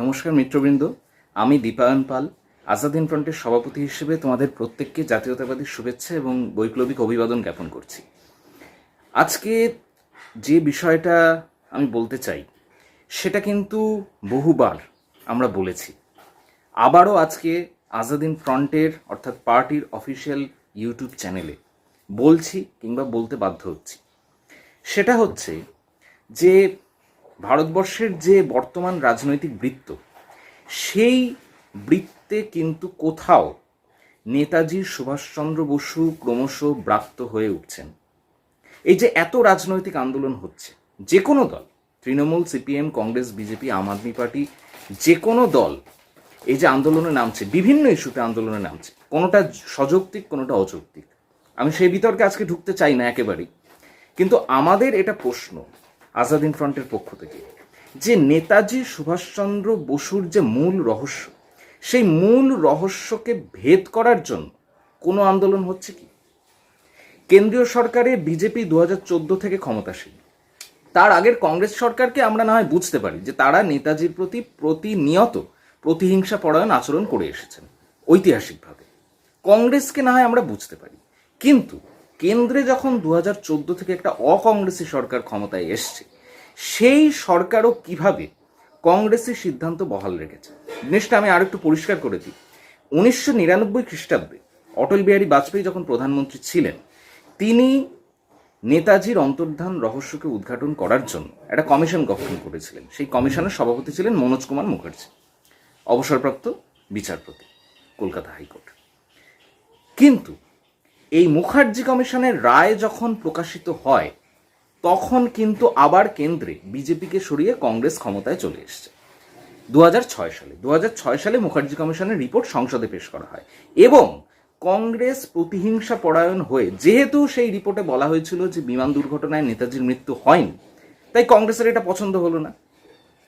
নমস্কার মিত্রবৃন্দ, আমি দীপায়ন পাল, আজাদিন ফ্রন্টের সভাপতি হিসেবে তোমাদের প্রত্যেককে জাতীয়তাবাদী শুভেচ্ছা এবং বৈপ্লবিক অভিবাদন জ্ঞাপন করছি। আজকে যে বিষয়টা আমি বলতে চাই, সেটা কিন্তু বহুবার আমরা বলেছি। আবারও আজকে আজাদিন ফ্রন্টের, অর্থাৎ পার্টির অফিসিয়াল ইউটিউব চ্যানেলে বলছি কিংবা বলতে বাধ্য হচ্ছি। সেটা হচ্ছে যে ভারতবর্ষের যে বর্তমান রাজনৈতিক বৃত্ত, সেই বৃত্তে কিন্তু কোথাও নেতাজি সুভাষচন্দ্র বসু ক্রমশ ব্রাত্য হয়ে উঠছেন। এই যে এত রাজনৈতিক আন্দোলন হচ্ছে, যে কোনো দল, Trinamool, CPM, Congress, BJP, Aam Aadmi party, যে কোনো দল এই যে আন্দোলনে নামছে, বিভিন্ন ইস্যুতে আন্দোলনে নামছে, কোনোটা সযৌক্তিক, কোনোটা অযৌক্তিক। আমি সেই বিতর্কে আজকে ঢুকতে চাই না একেবারেই। কিন্তু আমাদের এটা প্রশ্ন আজাদিন ফ্রন্টের পক্ষ থেকে। যে নেতাজি সুভাষচন্দ্র বসুর যে মূল রহস্য, সেই মূল রহস্যকে ভেদ করার জন্য কোনো আন্দোলন হচ্ছে কি? কেন্দ্রীয় সরকারে বিজেপি দু হাজার চোদ্দ থেকে ক্ষমতাসীন। তার আগের কংগ্রেস সরকারকে আমরা না হয় বুঝতে পারি যে তারা নেতাজির প্রতি প্রতিনিয়ত প্রতিহিংসা পরায়ণ আচরণ করে এসেছেন, ঐতিহাসিকভাবে। কংগ্রেসকে না হয় আমরা বুঝতে পারি। কিন্তু কেন্দ্রে যখন দু হাজার চোদ্দ থেকে একটা অকংগ্রেসি সরকার ক্ষমতায় এসছে, সেই সরকারও কীভাবে কংগ্রেসের সিদ্ধান্ত বহাল রেখেছে? জিনিসটা আমি আর একটু পরিষ্কার করে দিই। উনিশশো নিরানব্বই খ্রিস্টাব্দে অটল বিহারী বাজপেয়ী যখন প্রধানমন্ত্রী ছিলেন, তিনি নেতাজির অন্তর্ধান রহস্যকে উদ্ঘাটন করার জন্য একটা কমিশন গঠন করেছিলেন। সেই কমিশনের সভাপতি ছিলেন মনোজ কুমার মুখার্জি, অবসরপ্রাপ্ত বিচারপতি, কলকাতা হাইকোর্ট। কিন্তু এই মুখার্জি কমিশনের রায় যখন প্রকাশিত হয়, তখন কিন্তু আবার কেন্দ্রে বিজেপিকে সরিয়ে কংগ্রেস ক্ষমতায় চলে এসছে। দু হাজার ছয় সালে দু হাজার ছয় সালে মুখার্জি কমিশনের রিপোর্ট সংসদে পেশ করা হয় এবং কংগ্রেস প্রতিহিংসা পরায়ণ হয়ে, যেহেতু সেই রিপোর্টে বলা হয়েছিল যে বিমান দুর্ঘটনায় নেতাজির মৃত্যু হয়নি, তাই কংগ্রেসের এটা পছন্দ হলো না।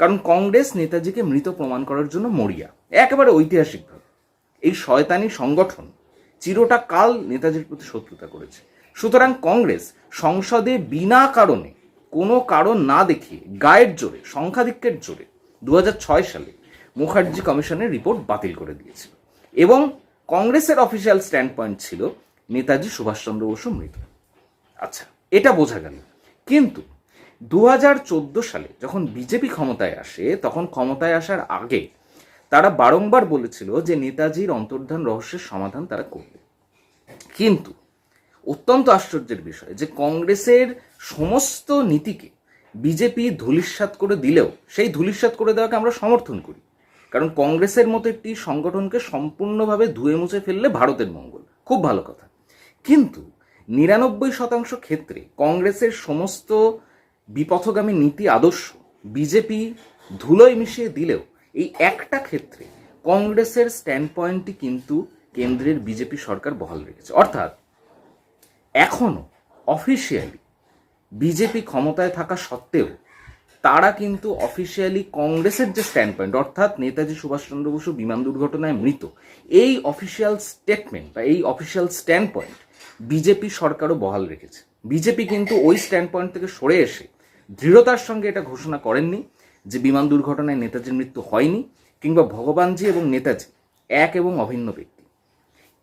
কারণ কংগ্রেস নেতাজিকে মৃত প্রমাণ করার জন্য মরিয়া, একেবারে ঐতিহাসিকভাবে। এই শয়তানি সংগঠন চিরটা কাল নেতাজির প্রতি শত্রুতা করেছে। সুতরাং কংগ্রেস সংসদে বিনা কারণে কোনো কারণ না দেখিয়ে গায়ের জোরে, সংখ্যাধিক্যের জোরে দু হাজার ছয় সালে মুখার্জি কমিশনের রিপোর্ট বাতিল করে দিয়েছিল এবং কংগ্রেসের অফিসিয়াল স্ট্যান্ড পয়েন্ট ছিল নেতাজি সুভাষচন্দ্র বসু মৃত আচ্ছা এটা বোঝা গেল। কিন্তু দু হাজার চোদ্দ সালে যখন বিজেপি ক্ষমতায় আসে, তখন ক্ষমতায় আসার আগে তারা বারংবার বলেছিল যে নেতাজির অন্তর্ধান রহস্যের সমাধান তারা করবে। কিন্তু অত্যন্ত আশ্চর্যের বিষয় যে কংগ্রেসের সমস্ত নীতিকে বিজেপি ধূলিসাৎ করে দিলেও সেই ধূলিসাৎ করে দেওয়াকে আমরা সমর্থন করি। কারণ কংগ্রেসের মতো একটি সংগঠনকে সম্পূর্ণভাবে ধুয়ে মুছে ফেললে ভারতের মঙ্গল। খুব ভালো কথা। কিন্তু নিরানব্বই শতাংশ ক্ষেত্রে কংগ্রেসের সমস্ত বিপথগামী নীতি আদর্শ বিজেপি ধুলোয় মিশিয়ে দিলেও এই একটা ক্ষেত্রে কংগ্রেসের স্ট্যান্ড পয়েন্টটি কিন্তু কেন্দ্রের বিজেপি সরকার বহাল রেখেছে। অর্থাৎ এখনও অফিসিয়ালি বিজেপি ক্ষমতায় থাকা সত্ত্বেও তারা কিন্তু অফিসিয়ালি কংগ্রেসের যে স্ট্যান্ড পয়েন্ট অর্থাৎ নেতাজি সুভাষচন্দ্র বসু বিমান দুর্ঘটনায় মৃত, এই অফিসিয়াল স্টেটমেন্ট বা এই অফিসিয়াল স্ট্যান্ড পয়েন্ট বিজেপি সরকারও বহাল রেখেছে। বিজেপি কিন্তু ওই স্ট্যান্ড পয়েন্ট থেকে সরে এসে দৃঢ়তার সঙ্গে এটা ঘোষণা করেননি। যে বিমান দুর্ঘটনায় নেতাজির মৃত্যু হয়নি কিংবা ভগবানজি এবং নেতাজি এক এবং অভিন্ন ব্যক্তি।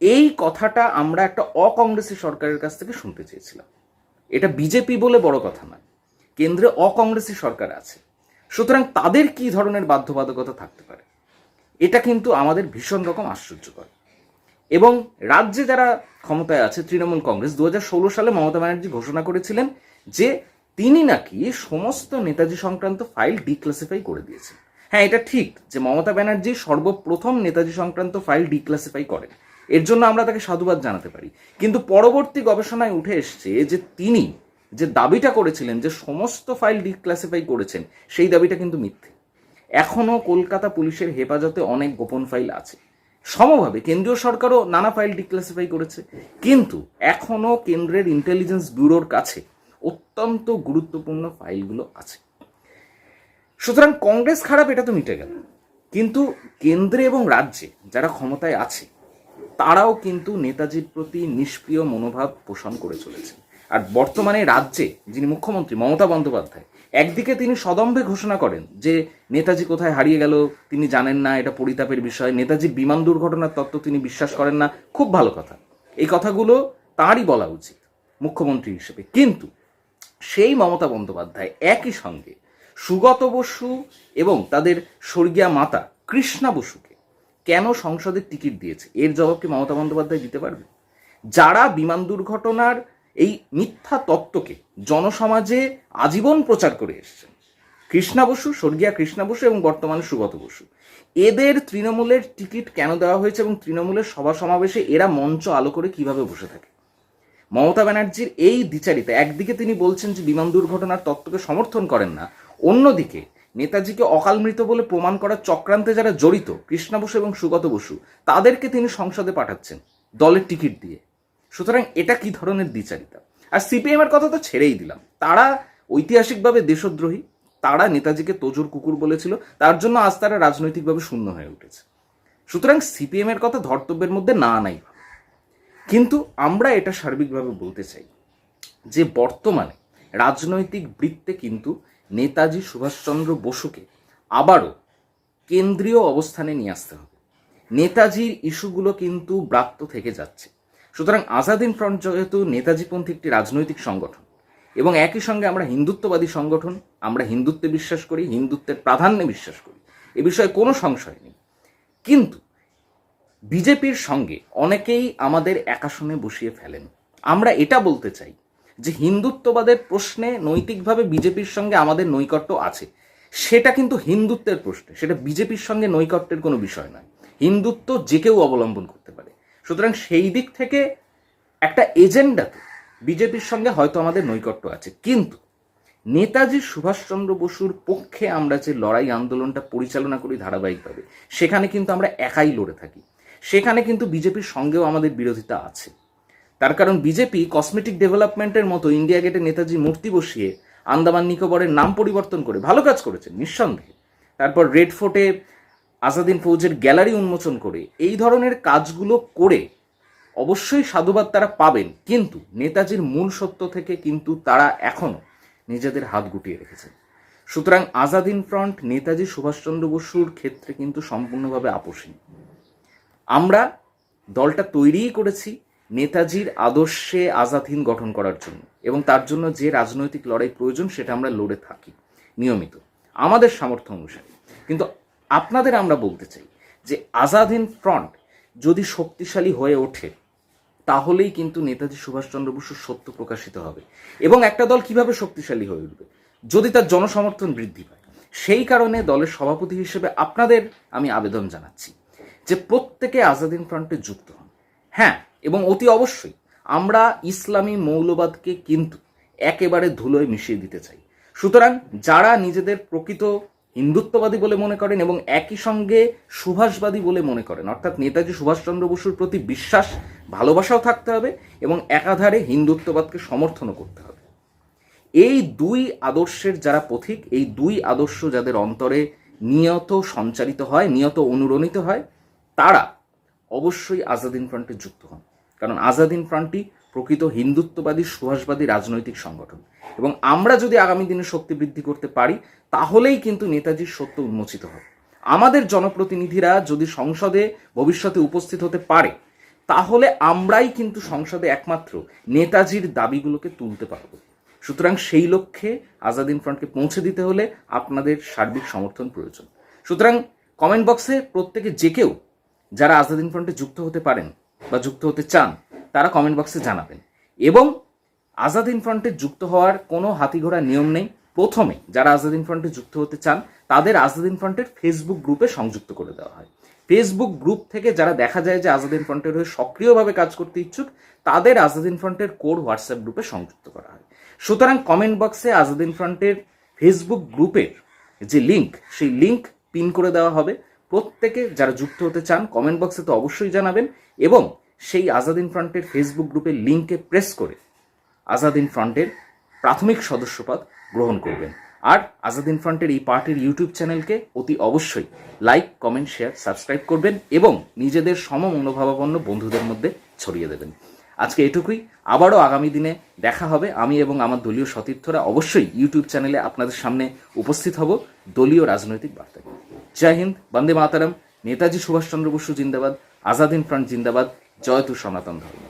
এই কথাটা আমরা একটা অকংগ্রেসি সরকারের কাছ থেকে শুনতে চেয়েছিলাম। এটা বিজেপি বলে বড় কথা নয়, কেন্দ্রে অকংগ্রেসি সরকার আছে। সুতরাং তাদের কি ধরনের বাধ্যবাধকতা থাকতে পারে? এটা কিন্তু আমাদের ভীষণ রকম আশ্চর্যকর। এবং রাজ্যে যারা ক্ষমতায় আছে, তৃণমূল কংগ্রেস দু হাজার ষোলো সালে মমতা ব্যানার্জি ঘোষণা করেছিলেন যে তিনি নাকি সমস্ত নেতাজি সংক্রান্ত ফাইল ডিক্লাসিফাই করে দিয়েছেন। হ্যাঁ এটা ঠিক যে মমতা ব্যানার্জি সর্বপ্রথম নেতাজি সংক্রান্ত ফাইল ডিক্লাসিফাই করেন। এর জন্য আমরা তাকে সাধুবাদ জানাতে পারি। কিন্তু পরবর্তী গবেষণায় উঠে এসছে যে তিনি যে দাবিটা করেছিলেন যে সমস্ত ফাইল ডিক্লাসিফাই করেছেন, সেই দাবিটা কিন্তু মিথ্যে। এখনও কলকাতা পুলিশের হেফাজতে অনেক গোপন ফাইল আছে। সমভাবে কেন্দ্রীয় সরকারও নানা ফাইল ডিক্লাসিফাই করেছে। কিন্তু এখনও কেন্দ্রের ইন্টেলিজেন্স ব্যুরোর কাছে অত্যন্ত গুরুত্বপূর্ণ ফাইলগুলো আছে। সুতরাং কংগ্রেস খারাপ, এটা তো মিটে গেল। কিন্তু কেন্দ্রে এবং রাজ্যে যারা ক্ষমতায় আছে, তারাও কিন্তু নেতাজির প্রতি নিষ্ক্রিয় মনোভাব পোষণ করে চলেছে আর বর্তমানে রাজ্যে যিনি মুখ্যমন্ত্রী মমতা বন্দ্যোপাধ্যায়, একদিকে তিনি সদম্ভে ঘোষণা করেন যে নেতাজি কোথায় হারিয়ে গেল, তিনি জানেন না, এটা পরিতাপের বিষয়। নেতাজির বিমান দুর্ঘটনার তত্ত্ব তিনি বিশ্বাস করেন না। খুব ভালো কথা। এই কথাগুলো তাঁরই বলা উচিত, মুখ্যমন্ত্রী হিসেবে। কিন্তু সেই মমতা বন্দ্যোপাধ্যায় একই সঙ্গে সুগত বসু এবং তাদের স্বর্গীয়া মাতা কৃষ্ণা বসুকে কেন সংসদের টিকিট দিয়েছে? এর জবাব কি মমতা বন্দ্যোপাধ্যায় দিতে পারবে? যারা বিমান দুর্ঘটনার এই মিথ্যা তত্ত্বকে জনসমাজে আজীবন প্রচার করে এসছেন, কৃষ্ণা বসু, স্বর্গীয়া কৃষ্ণা বসু এবং বর্তমানে সুগত বসু, এদের তৃণমূলের টিকিট কেন দেওয়া হয়েছে এবং তৃণমূলের সভা সমাবেশে এরা মঞ্চ আলো করে কীভাবে বসে থাকে? মমতা ব্যানার্জির এই দ্বিচারিতা, একদিকে তিনি বলছেন যে বিমান দুর্ঘটনার তত্ত্বকে সমর্থন করেন না, অন্যদিকে নেতাজিকে অকাল মৃত বলে প্রমাণ করার চক্রান্তে যারা জড়িত, কৃষ্ণা বসু এবং সুগত বসু, তাদেরকে তিনি সংসদে পাঠাচ্ছেন দলের টিকিট দিয়ে। সুতরাং এটা কি ধরনের দ্বিচারিতা? আর সিপিএম এর কথা তো ছেড়েই দিলাম। তারা ঐতিহাসিকভাবে দেশদ্রোহী, তারা নেতাজিকে তোজোর কুকুর বলেছিল, তার জন্য আজ তারা রাজনৈতিকভাবে শূন্য হয়ে উঠেছে। সুতরাং সিপিএম এর কথা ধর্তব্যের মধ্যে না নাই। কিন্তু আমরা এটা সার্বিকভাবে বলতে চাই যে বর্তমানে রাজনৈতিক বৃত্তে কিন্তু নেতাজি সুভাষচন্দ্র বসুকে আবারও কেন্দ্রীয় অবস্থানে নিয়ে আসতে হবে। নেতাজির ইস্যুগুলো কিন্তু ব্রাত্য থেকে যাচ্ছে। সুতরাং আজাদিন ফ্রন্ট যেহেতু নেতাজিপন্থী একটি রাজনৈতিক সংগঠন এবং একই সঙ্গে আমরা হিন্দুত্ববাদী সংগঠন, আমরা হিন্দুত্বে বিশ্বাস করি, হিন্দুত্বের প্রাধান্যে বিশ্বাস করি, এ বিষয়ে কোনো সংশয় নেই। কিন্তু বিজেপির সঙ্গে অনেকেই আমাদের একাশনে বসিয়ে ফেলেন। আমরা এটা বলতে চাই যে হিন্দুত্ববাদের প্রশ্নে নৈতিকভাবে বিজেপির সঙ্গে আমাদের নৈকট্য আছে। সেটা কিন্তু হিন্দুত্বের প্রশ্নে, সেটা বিজেপির সঙ্গে নৈকট্যের কোনো বিষয় নয়। হিন্দুত্ব যে কেউ অবলম্বন করতে পারে। সুতরাং সেই দিক থেকে একটা এজেন্ডাতে বিজেপির সঙ্গে হয়তো আমাদের নৈকট্য আছে। কিন্তু নেতাজি সুভাষচন্দ্র বসুর পক্ষে আমরা যে লড়াই আন্দোলনটা পরিচালনা করি ধারাবাহিকভাবে, সেখানে কিন্তু আমরা একাই লড়ে থাকি। সেখানে কিন্তু বিজেপির সঙ্গেও আমাদের বিরোধিতা আছে। তার কারণ বিজেপি কসমেটিক ডেভেলপমেন্টের মতো ইন্ডিয়া গেটে নেতাজি মূর্তি বসিয়ে আন্দামান নিকোবরের নাম পরিবর্তন করে ভালো কাজ করেছে নিঃসন্দেহে। তারপর রেড ফোর্টে আজাদিন ফৌজের গ্যালারি উন্মোচন করে এই ধরনের কাজগুলো করে অবশ্যই সাধুবাদ তারা পাবেন, কিন্তু নেতাজির মূল সত্য থেকে কিন্তু তারা এখনও নিজেদের হাত গুটিয়ে রেখেছে সুতরাং আজাদিন ফ্রন্ট নেতাজি সুভাষচন্দ্র বসুর ক্ষেত্রে কিন্তু সম্পূর্ণভাবে আপোষহীন। আমরা দলটা তৈরিই করেছি নেতাজির আদর্শে আজাদহীন গঠন করার জন্য এবং তার জন্য যে রাজনৈতিক লড়াই প্রয়োজন সেটা আমরা লড়ে থাকি, নিয়মিত। আমাদের সামর্থ্য অনুসারে। কিন্তু আপনাদের আমরা বলতে চাই যে আজাদহীন ফ্রন্ট যদি শক্তিশালী হয়ে ওঠে, তাহলেই কিন্তু নেতাজি সুভাষচন্দ্র বসুর সত্য প্রকাশিত হবে এবং একটা দল কীভাবে শক্তিশালী হয়ে উঠবে? যদি তার জনসমর্থন বৃদ্ধি পায়, সেই কারণে দলের সভাপতি হিসেবে আপনাদের আমি আবেদন জানাচ্ছি। যে প্রত্যেকে আজাদিন ফ্রন্টে যুক্ত হন। হ্যাঁ এবং অতি অবশ্যই আমরা ইসলামী মৌলবাদকে কিন্তু একেবারে ধুলোয় মিশিয়ে দিতে চাই। সুতরাং যারা নিজেদের প্রকৃত হিন্দুত্ববাদী বলে মনে করেন এবং একই সঙ্গে সুভাষবাদী বলে মনে করেন, অর্থাৎ নেতাজি সুভাষচন্দ্র বসুর প্রতি বিশ্বাস, ভালোবাসাও থাকতে হবে এবং একাধারে হিন্দুত্ববাদকে সমর্থনও করতে হবে। এই দুই আদর্শের যারা পথিক, এই দুই আদর্শ যাদের অন্তরে নিয়ত সঞ্চারিত হয়, নিয়ত অনুরণিত হয় তারা অবশ্যই আজাদিন ফ্রন্টে যুক্ত হন। কারণ আজাদিন ফ্রন্টটি প্রকৃত হিন্দুত্ববাদী, সুভাষবাদী রাজনৈতিক সংগঠন। এবং আমরা যদি আগামী দিনে শক্তি বৃদ্ধি করতে পারি, তাহলেই কিন্তু নেতাজির সত্য উন্মোচিত হবে। আমাদের জনপ্রতিনিধিরা যদি সংসদে ভবিষ্যতে উপস্থিত হতে পারে, তাহলে আমরাই কিন্তু সংসদে একমাত্র নেতাজির দাবিগুলোকে তুলতে পারব। সুতরাং সেই লক্ষ্যে আজাদিন ফ্রন্টকে পৌঁছে দিতে হলে আপনাদের সার্বিক সমর্থন প্রয়োজন। সুতরাং কমেন্ট বক্সে প্রত্যেকে যে কেউ যারা আজাদিন ফ্রন্টে যুক্ত হতে পারেন বা যুক্ত হতে চান, তারা কমেন্ট বক্সে জানাবেন। এবং আজাদিন ফ্রন্টে যুক্ত হওয়ার কোনো হাতিঘোড়া নিয়ম নেই। প্রথমে যারা আজাদিন ফ্রন্টে যুক্ত হতে চান, তাদের আজাদিন ফ্রন্টের ফেসবুক গ্রুপে সংযুক্ত করে দেওয়া হয়। ফেসবুক গ্রুপ থেকে যারা দেখা যায় যে আজাদিন ফ্রন্টের হয়ে সক্রিয়ভাবে কাজ করতে ইচ্ছুক, তাদের আজাদিন ফ্রন্টের কোর হোয়াটসঅ্যাপ গ্রুপে সংযুক্ত করা হয়। সুতরাং কমেন্ট বক্সে আজাদিন ফ্রন্টের ফেসবুক গ্রুপের যে লিংক সেই লিংক পিন করে দেওয়া হবে। প্রত্যেকে যারা যুক্ত হতে চান কমেন্ট বক্সে তো অবশ্যই জানাবেন এবং সেই আজাদিন ফ্রন্টের ফেসবুক গ্রুপের লিঙ্কে প্রেস করে আজাদিন ফ্রন্টের প্রাথমিক সদস্যপদ গ্রহণ করবেন। আর আজাদিন ফ্রন্টের এই পার্টির ইউটিউব চ্যানেলকে অতি অবশ্যই লাইক কমেন্ট শেয়ার সাবস্ক্রাইব করবেন এবং নিজেদের সম মনোভাবাপন্ন বন্ধুদের মধ্যে ছড়িয়ে দেবেন। আজকে এটুকুই। আবারও আগামী দিনে দেখা হবে। আমি এবং আমার দলীয় সতীর্থরা অবশ্যই ইউটিউব চ্যানেলে আপনাদের সামনে উপস্থিত হব। দলীয় রাজনৈতিক বার্তা। জয় হিন্দ, বন্দে মাতারাম। নেতাজি সুভাষচন্দ্র বসু জিন্দাবাদ আজাদিন ফ্রন্ট জিন্দাবাদ। জয় তু সনাতন ধর্ম।